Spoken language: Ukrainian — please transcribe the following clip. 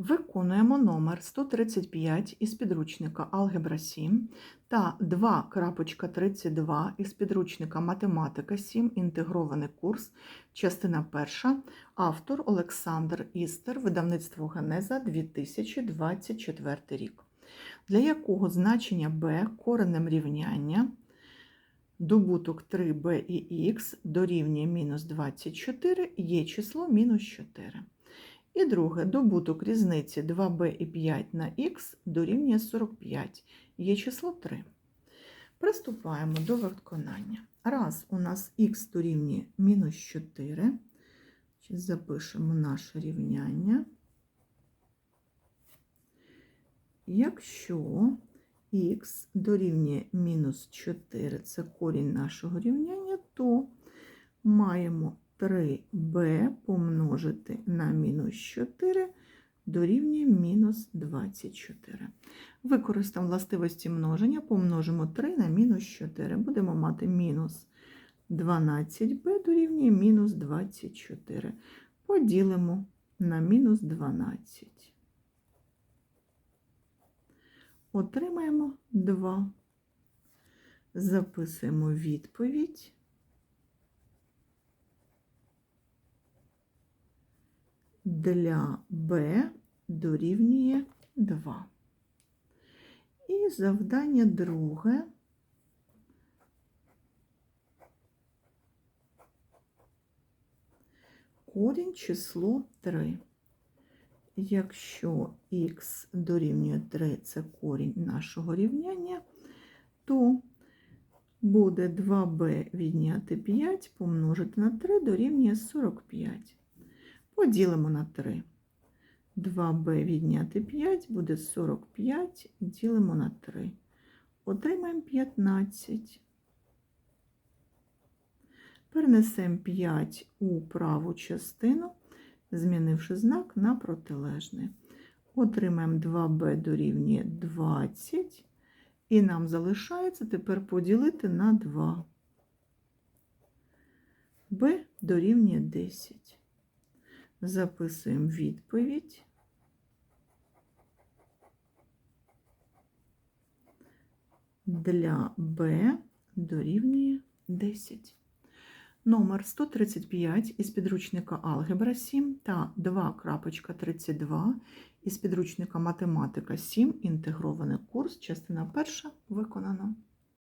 Виконуємо номер 135 із підручника Алгебра 7 та 2.32 із підручника Математика 7. Інтегрований курс, частина 1. Автор Олександр Істер, видавництво Генеза 2024 рік. Для якого значення b коренем рівняння добуток 3b і х дорівнює мінус 24 є число мінус 4. І друге, добуток різниці 2b і 5 на х дорівнює 45, є число 3. Приступаємо до виконання. Раз у нас х дорівнює мінус 4, запишемо наше рівняння. Якщо х дорівнює мінус 4, це корінь нашого рівняння, то маємо 3b помножити на мінус 4 дорівнює мінус 24. Використаємо властивості множення, помножимо 3 на мінус 4. Будемо мати мінус 12b дорівнює мінус 24. Поділимо на мінус 12. Отримаємо 2. Записуємо відповідь. Для b дорівнює 2. І завдання друге. Корінь число 3. Якщо х дорівнює 3 це корінь нашого рівняння, то буде 2b відняти 5 помножити на 3 дорівнює 45. Поділимо на 3. 2b відняти 5 буде 45, ділимо на 3. Отримаємо 15. Перенесемо 5 у праву частину, змінивши знак на протилежний. Отримаємо 2b дорівнює 20. І нам залишається тепер поділити на 2. b дорівнює 10. Записуємо відповідь. Для b дорівнює 10. Номер 135 із підручника Алгебра 7 та 2.32 із підручника Математика 7. Інтегрований курс, частина 1 виконано.